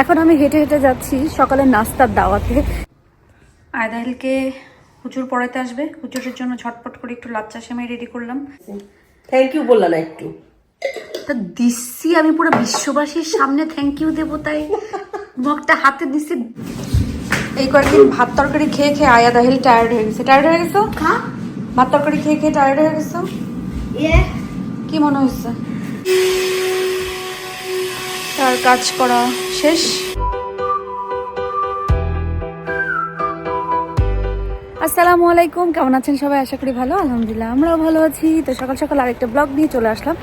এখন আমি হেঁটে হেঁটে যাচ্ছি সকালের নাস্তার দাওয়াতে। আয়দাহিলকে হুজুর পড়াতে আসবে। হুজুরের জন্য ঝটপট করে একটু লাচ্চা সেমাই রেডি করলাম। থ্যাংক ইউ বললা না একটু। তা দিচ্ছি আমি পুরো বিশ্ববাসীর সামনে থ্যাংক ইউ দেবো তাই। মগটা হাতে দিছি এই কয়েকদিন ভাত তরকারি খেয়ে খেয়ে আয়া দাহিল টায়ার্ড হয়ে গেছে। টায়ার্ড হয়ে গেছো? ভাত তরকারি খেয়ে খেয়ে টায়ার্ড হয়ে গেছো? কি মনে হচ্ছে? তার কাজ করা শেষ। আসসালামু আলাইকুম, কেমন আছেন সবাই? আশা করি ভালো, আলহামদুলিল্লাহ, আমরাও ভালো আছি। তো সকাল সকাল আরেকটা ব্লগ নিয়ে চলে আসলাম।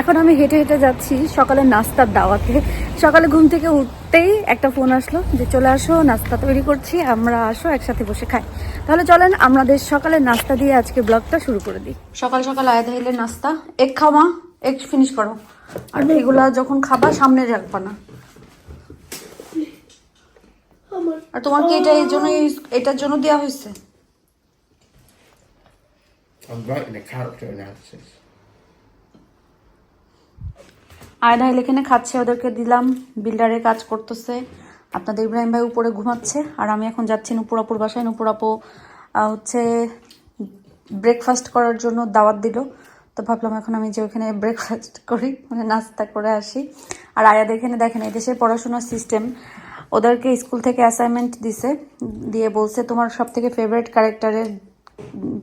এখন আমি হেঁটে হেঁটে যাচ্ছি সকালের নাস্তার দাওয়াতে। সকালে ঘুম থেকে উঠতেই একটা ফোন আসলো যে, চলে আসো, নাস্তা তৈরি করছি, আমরা আসো, একসাথে বসে খাই। তাহলে চলেন, আমাদের সকালের নাস্তা দিয়ে আজকে ব্লগটা শুরু করে দিই। সকাল সকাল আয়া দাহিলের নাস্তা, এক খাওয়া এক ফিনিশ করো। আর এগুলা যখন খাবা সামনে রাখবা না। আর তোমার কি এটা এই জন্য এটার জন্য দেওয়া হয়েছে. আয়না এখানে খাচ্ছে ওদেরকে দিলাম। বিল্ডারের কাজ করতেছে। আপনাদের ইব্রাহিম ভাই উপরে ঘুমাচ্ছে। আর আমি এখন যাচ্ছি নুপুর আপুর বাসায়। নুপুর আপু হচ্ছে ব্রেকফাস্ট করার জন্য দাওয়াত দিল। তো ভাবলাম এখন আমি যে ওখানে ব্রেকফাস্ট করি মানে নাস্তা করে আসি। আর আয়াদের এখানে দেখেন এদেশে পড়াশোনার সিস্টেম ওদেরকে স্কুল থেকে অ্যাসাইনমেন্ট দিছে দিয়ে বলছে তোমার সব থেকে ফেভারিট ক্যারেক্টারের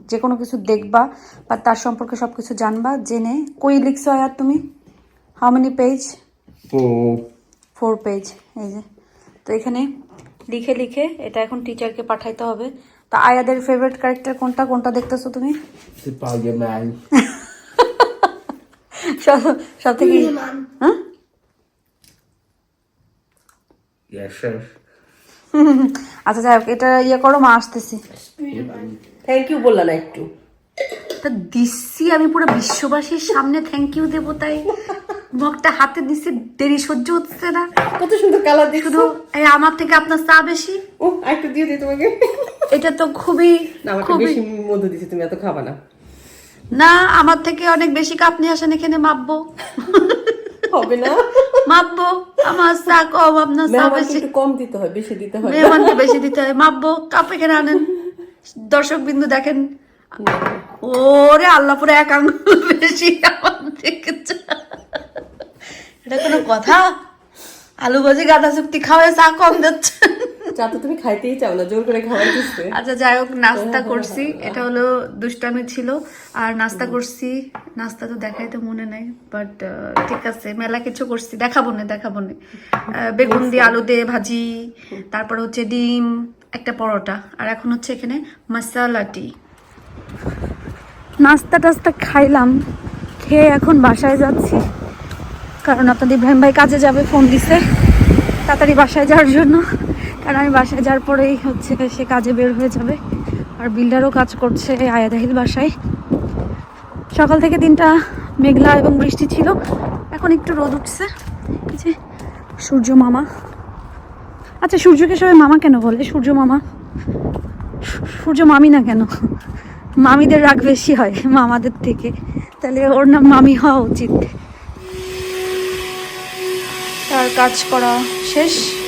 যে কোনো কিছু দেখবা বা তার সম্পর্কে সব কিছু জানবা জেনে কই লিখছো আয়ার তুমি? How many page four page এই যে। তো এখানে লিখে লিখে এটা এখন টিচারকে পাঠাইতে হবে। তা আয়াদের ফেভারিট ক্যারেক্টার কোনটা কোনটা দেখতেছো তুমি. সব সব থেকে হ্যাঁ? আচ্ছা যাই হোক এটা ইয়ে করো মা আসতেছি। থ্যাংক ইউ বললা না একটু। তা দিচ্ছি আমি পুরো বিশ্ববাসীর সামনে থ্যাংক ইউ দেবো তাই। মগটা হাতে দিচ্ছি দেরি সহ্য হচ্ছে না। কত সুন্দর কালার দেখছ শুধু এই আমার থেকে আপনার চা বেশি। ও একটু দিয়ে দিই তোমাকে। এটা তো খুবই না বেশি মধু দিছি তুমি এত খাবা না। না আমার থেকে অনেক বেশি কাপ নিয়ে আসেন এখানে মাপবো। হবে না? মাপবো। আমার চা কম আপনার চা বেশি। কম দিতে হয় বেশি দিতে হয়। মেহমানকে বেশি দিতে হয়। মাপবো কাপ এখানে আনেন। দর্শক বিন্দু দেখেন। ওরে আল্লাপুরে এক আঙ্গুল বেশি আমার থেকে এটা কোনো কথা? আলু ভাজি গাঁদা চুক্তি খাওয়াই চা কম দিচ্ছে। চা তো তুমি খাইতেই চাও না জোর করে খাওয়াই দিচ্ছে আচ্ছা যাই হোক নাস্তা করছি। এটা হলো দুষ্টামি ছিল। আর নাস্তা করছি। নাস্তা তো দেখাইতে মনে নাই বাট ঠিক আছে মেলা কিছু করছি। দেখাবো না দেখাবো না। বেগুন দিয়ে আলু দিয়ে ভাজি তারপর হচ্ছে ডিম একটা পরোটা। আর এখন হচ্ছে এখানে মশালা টি নাস্তা টাস্তা খাইলাম খেয়ে এখন বাসায় যাচ্ছি। কারণ আপনাদের ইব্রাহিম ভাই কাজে যাবে ফোন দিছে। তাড়াতাড়ি বাসায় যাওয়ার জন্য। কারণ আমি বাসায় যাওয়ার পরেই হচ্ছে সে কাজে বের হয়ে যাবে। আর বিল্ডারও কাজ করছে আয়াদাহিল বাসায়। সকাল থেকে দিনটা মেঘলা এবং বৃষ্টি ছিল। এখন একটু রোদ উঠছে। যে সূর্য মামা। আচ্ছা সূর্যকে সবাই মামা কেন বলে? সূর্য মামা। সূর্য মামি না কেন? মামিদের রাগ বেশি হয় মামাদের থেকে। তাহলে ওর নাম মামি হওয়া উচিত। তার কাজ করা শেষ।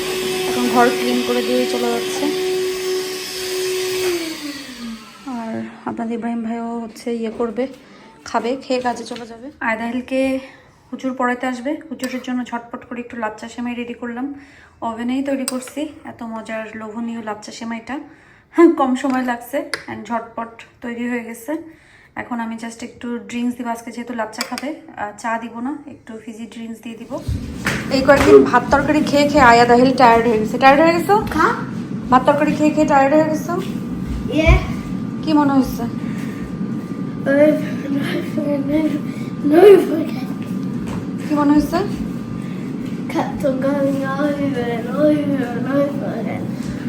ঘর ক্লিন করে দিয়ে চলে যাচ্ছে। আর আপনাদের ইব্রাহিম ভাইও হচ্ছে ইয়ে করবে, খাবে, খেয়ে কাজে চলে যাবে। আয়দাহিলকে হুজুর পড়াতে আসবে। হুজুরের জন্য ঝটপট করে একটু লাচ্চা সেমাই রেডি করলাম। ওভেনেই তৈরি করছি। এত মজার লোভনীয় লাচ্চা সেমাইটা। কম সময় লাগছে অ্যান্ড ঝটপট তৈরি হয়ে গেছে। এখন আমি জাস্ট একটু ড্রিঙ্কস দিব আজকে যেহেতু লাচ্চা খাবে চা দিব না একটু ফিজি ড্রিঙ্কস দিয়ে দিব। এই কয়েকদিন ভাত তরকারি খেয়ে খেয়ে আয়া দাহিল টায়ার্ড হয়ে গেছে। টায়ার্ড হয়ে গেছো? ভাত তরকারি খেয়ে খেয়ে টায়ার্ড হয়ে গেছো? Yeah. কি মনে হয়েছে. কি মনে হচ্ছে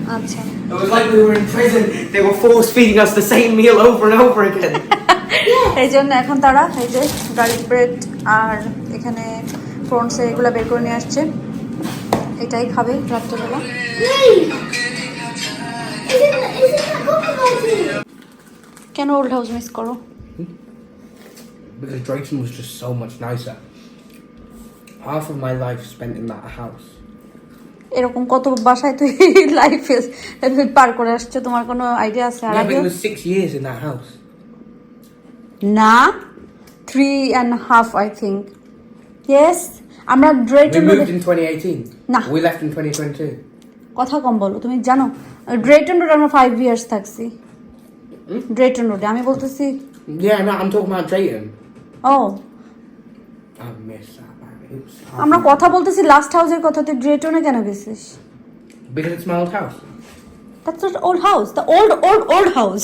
Kept on going over and over and over again. আচ্ছা It was like we were in prison. They were force feeding us the same meal over and over again. এই জন্য এখন তারা এই যে গার্লিক ব্রেড আর এখানে ফ্রন্টসে এগুলো বের করে নিয়ে আসছে এটাই খাবে রাত্রেবেলা Isn't, isn't that complicated? কেন ওল্ড হাউস মিস করো Because Drayton was just so much nicer. Half of my life spent in that house. এরকম কত বাসায় তুই লাইফে পার করে আসছো তোমার কোনো আইডিয়া আছে আর আগে. না three and half I think yes আমরা Drayton moved in 2018. Nah. We left in 2022. কথা কম বলো তুমি জানো ড্রেটন রোড আমরা ফাইভ ইয়ার্স থাকছি ড্রেটন রোডে আমি বলতেছি Yeah, no, I'm talking about Drayton. O I miss that, আমরা কথা বলতেছি লাস্ট হাউসের কথা তুই ড্রেটনে কেন গেছিস Because it's my old house. That's not old house the old old old house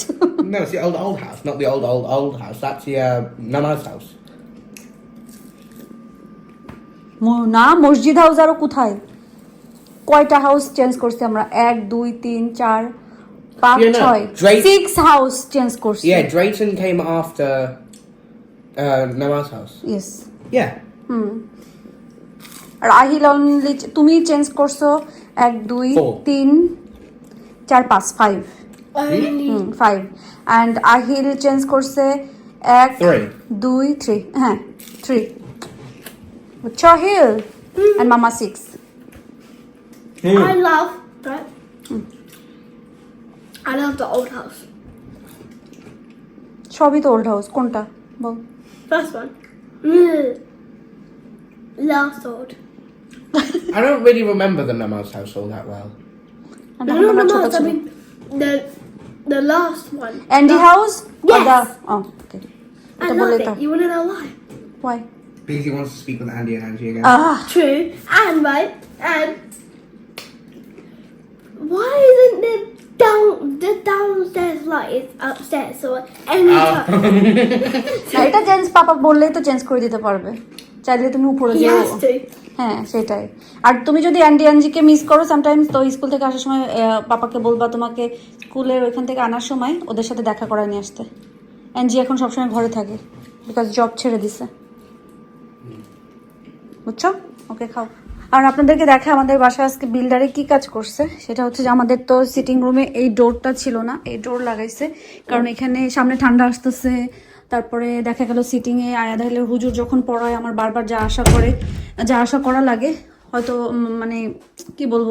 No, it's the old, old house, not the old, old, old house. That's the uh, Nama's house. না মসজিদ house আরও কোথায় কয়টা house change করছি আমরা এক দুই তিন চার পাঁচ ছয় সিক্স হাউস চেঞ্জ করছি Yeah, Drayton came after uh, Nama's house. Yes Yeah. আর আহিল অনলি তুমি চেঞ্জ করছ এক দুই তিন চার পাঁচ five five and Ahil change করছে এক দুই থ্রি হ্যাঁ থ্রি বুঝছ আহিল অ্যান্ড মামা six I love right. I love the old house. সবই তো ওল্ড হাউস কোনটা? বল। First one. Mm. Last old. I don't really remember the Nama's household that well. R No, তখন no, আমরা no, ছোট no. I ছিলাম mean the the last one. Andy house Yes. Okay I এটা love বলে it. তো You wanna know why? Why Because he wants to speak with Andy and Angie again. Ah True. And right. And why isn't the down the downstairs light is upstairs? So any time না এটা change পাপা বললেই তো change করে দিতে পারবে চাইলে তুমি উপরে যেও। হ্যাঁ সেটাই। আর তুমি যদি অ্যান্ডি অ্যান্জিকে মিস করো সামটাইমস তো স্কুল থেকে আসার সময় পাপাকে বলবা তোমাকে স্কুলের ওইখান থেকে আনার সময় ওদের সাথে দেখা করায় নিয়ে আসতে। অ্যান্জি এখন সবসময় ঘরে থাকে বিকজ জব ছেড়ে দিছে। বুঝছ? ওকে খাও। আর আপনাদেরকে দেখা আমাদের বাসায় আজকে বিল্ডারে কি কাজ করছে? সেটা হচ্ছে যে আমাদের তো সিটিং রুমে এই ডোরটা ছিল না এই ডোর লাগাইছে। কারণ এখানে সামনে ঠান্ডা আসতেছে তারপরে দেখা গেল সিটিংয়ে আয়া আয়াদাহিলের হুজুর যখন পড়ায় আমার বারবার যা আশা করে যা আশা করা লাগে হয়তো মানে কি বলব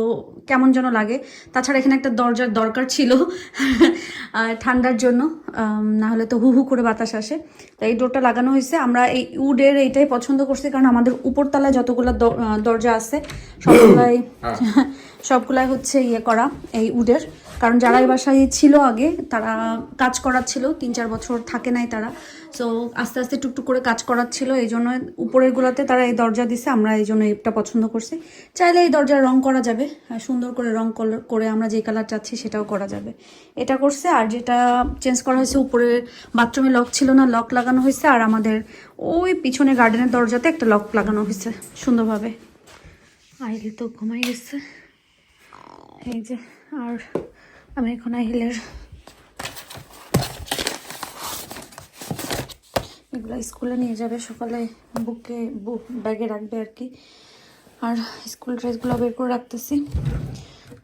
কেমন যেন লাগে। তাছাড়া এখানে একটা দরজার দরকার ছিল ঠান্ডার জন্য না হলে তো হু হু করে বাতাস আসে। তো এই ডোরটা লাগানো হয়েছে। আমরা এই উডের এইটাই পছন্দ করছি কারণ আমাদের উপরতলায় যতগুলো দরজা আছে সবগুলাই সবগুলাই হচ্ছে ইয়ে করা এই উডের। কারণ যারা এই বাসায় ছিল আগে, তারা কাজ করাচ্ছিল তিন চার বছর থাকে নাই তারা। সো আস্তে আস্তে টুকটুক করে কাজ করাচ্ছিল, এই জন্য উপরের গুলাতে তারা এই দরজা দিছে, আমরা এই জন্য এটা পছন্দ করছি। চাইলে এই দরজার রং করা যাবে সুন্দর করে রং করে আমরা যে কালার চাচ্ছি সেটাও করা যাবে। এটা করছে, আর যেটা চেঞ্জ করা হয়েছে, উপরে বাথরুমে লক ছিল না লক লাগানো হয়েছে, আর আমাদের ওই পিছনে গার্ডেনের দরজাতে একটা লক লাগানো হয়েছে, সুন্দরভাবে। আহিল তো ঘুমাই গেছে। এই যে, আর আমি এখন আহিলের এগুলো স্কুলে নিয়ে যাবে, সকালে বুকে বুক ব্যাগে রাখবে আর কি। আর স্কুল ড্রেসগুলো বের করে রাখতেছি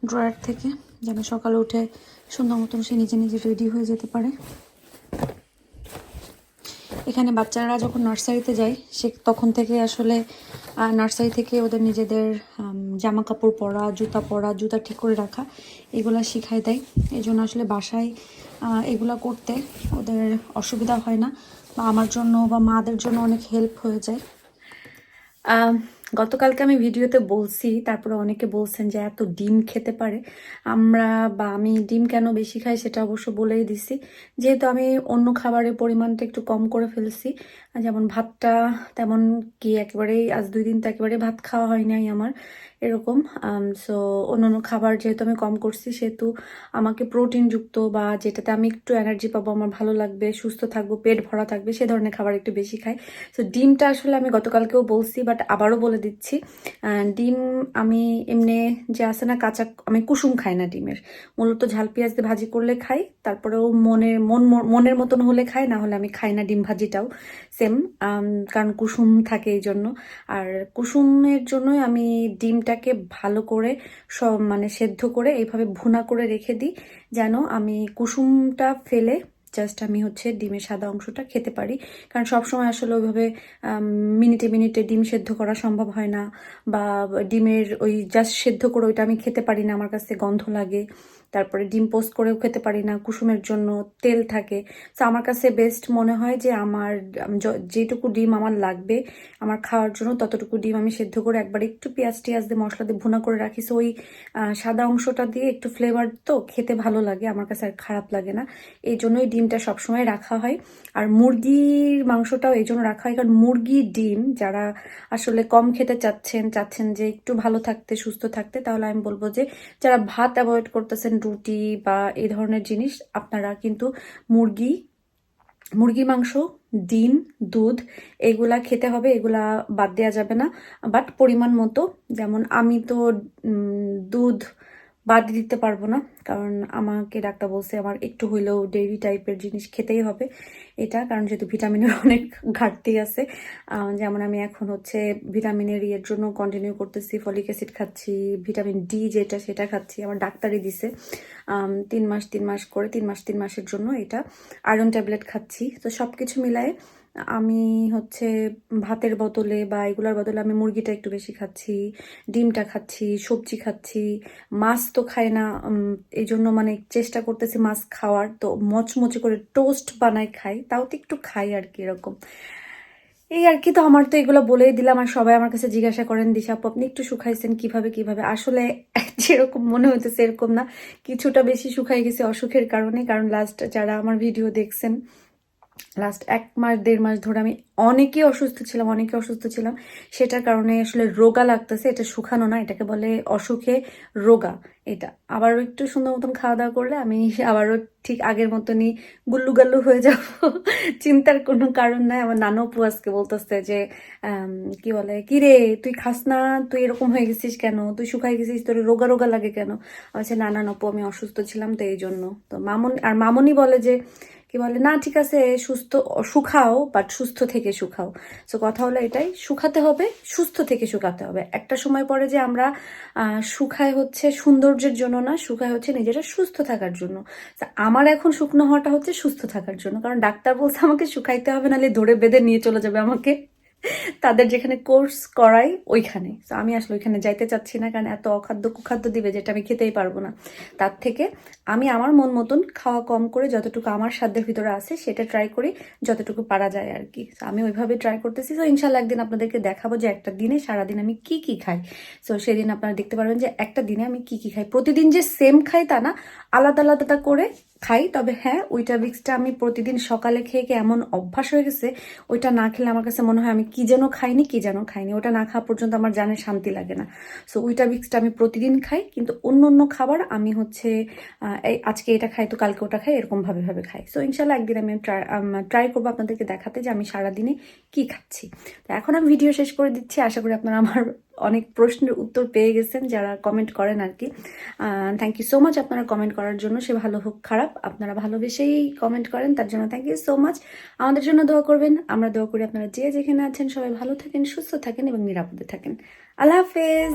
ড্রয়ার থেকে, যেন সকালে উঠে সুন্দর মতন সে নিজে নিজে রেডি হয়ে যেতে পারে। এখানে বাচ্চারা যখন নার্সারিতে যায়, সে তখন থেকে আসলে নার্সারি থেকে ওদের নিজেদের জামা কাপড় পরা, জুতা পরা, জুতা ঠিক করে রাখা, এগুলো শিখাই দেয়। এই জন্য আসলে বাসায় এগুলো করতে ওদের অসুবিধা হয় না। বা আমার জন্য বা মাদের জন্য অনেক হেল্প হয়ে যায়। গতকালকে আমি ভিডিওতে বলছি, তারপরে অনেকে বলছেন যে এত ডিম খেতে পারে। আমরা বা আমি ডিম কেন বেশি খাই সেটা অবশ্য বলেই দিছি। যেহেতু আমি অন্য খাবারের পরিমাণটা একটু কম করে ফেলছি, যেমন ভাতটা তেমন কি একেবারেই, আজ দুই দিন তো একেবারেই ভাত খাওয়া হয় নাই আমার। এরকম। সো অন্য অন্য খাবার যেহেতু আমি কম করছি, সেহেতু আমাকে প্রোটিনযুক্ত বা যেটাতে আমি একটু এনার্জি পাবো, আমার ভালো লাগবে, সুস্থ থাকব, পেট ভরা থাকবে, সে ধরনের খাবার একটু বেশি খাই। সো ডিমটা আসলে আমি গতকালকেও বলছি বাট আবারও বলে দিচ্ছি। ডিম আমি এমনি যে আছে না, কাঁচা, আমি কুসুম খাই না ডিমের। মূলত ঝাল পেঁয়াজ দিয়ে ভাজি করলে খাই, তারপরেও মনের, মন, মনের মতন হলে খাই, না হলে আমি খাই না ডিম ভাজিটাও। সেম কারণ কুসুম থাকে এই জন্য আর কুসুমের জন্যই আমি ডিমটাকে ভালো করে সব মানে সেদ্ধ করে এইভাবে ভুনা করে রেখে দিই, যেন আমি কুসুমটা ফেলে জাস্ট আমি হচ্ছে ডিমের সাদা অংশটা খেতে পারি। কারণ সবসময় আসলে ওইভাবে মিনিটে মিনিটে ডিম সেদ্ধ করা সম্ভব হয় না বা ডিমের ওই জাস্ট সেদ্ধ করে ওইটা আমি খেতে পারি না, আমার কাছে গন্ধ লাগে। তারপরে ডিম পোস্ট করেও খেতে পারি না, কুসুমের জন্য তেল থাকে। তো আমার কাছে বেস্ট মনে হয় যে আমার যেটুকু ডিম আমার লাগবে আমার খাওয়ার জন্য, ততটুকু ডিম আমি সেদ্ধ করে একবার একটু পেঁয়াজ টিয়াজ দিয়ে মশলা দিয়ে ভুনা করে রাখি। সো ওই সাদা অংশটা দিয়ে একটু ফ্লেভার তো খেতে ভালো লাগে, আমার কাছে আর খারাপ লাগে না। এই জন্যই ডিমটা সবসময় রাখা হয়। আর মুরগির মাংসটাও এই জন্য রাখা হয়, কারণ মুরগির ডিম যারা আসলে কম খেতে চাচ্ছেন চাচ্ছেন যে একটু ভালো থাকতে, সুস্থ থাকতে, তাহলে আমি বলব যে যারা ভাত অ্যাভয়েড করতেছেন রুটি বা এই ধরনের জিনিস আপনারা কিন্তু মুরগি মুরগি মাংস, ডিম, দুধ এগুলা খেতে হবে, এগুলা বাদ দেওয়া যাবে না। বাট পরিমাণ মতো, যেমন আমি তো দুধ বাদ দিতে পারব না। কারণ আমাকে ডাক্তার বলছে আমার একটু হইলেও ডেইরি টাইপের জিনিস খেতেই হবে। এটা কারণ যেহেতু ভিটামিনের অনেক ঘাটতি আছে যেমন আমি এখন হচ্ছে ভিটামিনের ইয়ের জন্য কন্টিনিউ করতেছি ফলিক অ্যাসিড খাচ্ছি ভিটামিন ডি যেটা সেটা খাচ্ছি, আমার ডাক্তারই দিছে। তিন মাস তিন মাস করে তিন মাস, তিন মাসের জন্য এটা আয়রন ট্যাবলেট খাচ্ছি। তো সব কিছু মিলায়ে আমি হচ্ছে ভাতের বদলে বা এগুলোর বদলে আমি মুরগিটা একটু বেশি খাচ্ছি, ডিমটা খাচ্ছি, সবজি খাচ্ছি। মাছ তো খাই না এই জন্য মানে চেষ্টা করতেছি মাছ খাওয়ার। তো মচমচে করে টোস্ট বানাই খাই, তাও তো একটু খাই আর কি এরকম। এই আর কি তো আমার তো এগুলো বলেই দিলাম আর সবাই আমার কাছে জিজ্ঞাসা করেন, দিশা আপু, আপনি একটু শুকাইছেন কীভাবে কীভাবে? আসলে যেরকম মনে হইতেছে এরকম না, কিছুটা বেশি শুকাই গেছে অসুখের কারণে, কারণ লাস্ট যারা আমার ভিডিও দেখছেন লাস্ট এক মাস দেড় মাস ধরে আমি অনেকেই অসুস্থ ছিলাম অনেকে অসুস্থ ছিলাম। সেটার কারণে আসলে রোগা লাগতেছে এটা শুকানো না এটাকে বলে অসুখে রোগা এটা। আবারও একটু সুন্দর মতন খাওয়া দাওয়া করলে আমি আবারও ঠিক আগের মতনই গুল্লু গাল্লু হয়ে যাব। চিন্তার কোনো কারণ নাই আমার নানু আজকে বলতেছে যে কি বলে কি রে তুই খাস না? তুই এরকম হয়ে গেছিস কেন? তুই শুকাই গেছিস তোর রোগা রোগা লাগে কেন? আমি বলছি, না না আপু আমি অসুস্থ ছিলাম তো এই জন্য তো মামুন আর মামুনি বলে যে কি বলে, না, ঠিক আছে, সুস্থ শুখাও বাট সুস্থ থেকে শুখাও সো কথা হলো এটাই শুখাতে হবে, সুস্থ থেকে শুকাতে হবে। একটা সময় পরে যে আমরা শুখায় হচ্ছে সৌন্দর্যের জন্য না শুখায় হচ্ছে নিজেরা সুস্থ থাকার জন্য। আমার এখন শুকনো হওয়াটা হচ্ছে সুস্থ থাকার জন্য। কারণ ডাক্তার বলছে আমাকে শুকাইতে হবে, নাহলে ধরে বেঁধে নিয়ে চলে যাবে আমাকে। তাদের যেখানে কোর্স করাই ওইখানে। তো আমি আসলে ওইখানে যাইতে চাচ্ছি না, কারণ এত অখাদ্য কুখাদ্য দিবে যেটা আমি খেতেই পারব না। তার থেকে আমি আমার মন মতন খাওয়া কম করে যতটুকু আমার সাধ্যের ভিতরে আছে সেটা ট্রাই করি, যতটুকু পারা যায় আর কি। আমি ওইভাবে ট্রাই করতেছি। তো ইনশাল্লাহ একদিন আপনাদেরকে দেখাবো যে একটা দিনে সারাদিন আমি কি কি খাই। তো সেদিন আপনারা দেখতে পারবেন যে একটা দিনে আমি কি কি খাই। প্রতিদিন যে সেম খাই তা না, আলাদা আলাদা করে খাই। তবে হ্যাঁ ওইটা ভিক্সটা আমি প্রতিদিন সকালে খেয়ে এমন অভ্যাস হয়ে গেছে, ওইটা না খেলে আমার কাছে মনে হয় আমি কি যেন খাইনি, কি যেন খাইনি। ওটা না খাওয়া পর্যন্ত আমার জানে শান্তি লাগে না। সো উইটাবিক্সটা আমি প্রতিদিন খাই, কিন্তু অন্য অন্য খাবার আমি হচ্ছে আজকে এটা খাই, তো কালকে ওটা খাই, এরকম ভাবে খাই। সো ইনশাল্লাহ একদিন আমি ট্রাই ট্রাই করব আপনাদেরকে দেখাতে যে আমি সারাদিনে কি খাচ্ছি। তো এখন আমি ভিডিও শেষ করে দিচ্ছি। আশা করি আপনারা আমার অনেক প্রশ্নের উত্তর পেয়ে গেছেন যারা কমেন্ট করেন আর কি। থ্যাংক ইউ সো মাচ আপনারা কমেন্ট করার জন্য। সে ভালো হোক, খারাপ, আপনারা ভালোবেসেই কমেন্ট করেন, তার জন্য থ্যাংক ইউ সো মাচ আমাদের জন্য দোয়া করবেন, আমরা দোয়া করি আপনারা যে যেখানে আছেন, সবাই ভালো থাকেন, সুস্থ থাকেন এবং নিরাপদে থাকেন। আল্লাহ হাফেজ।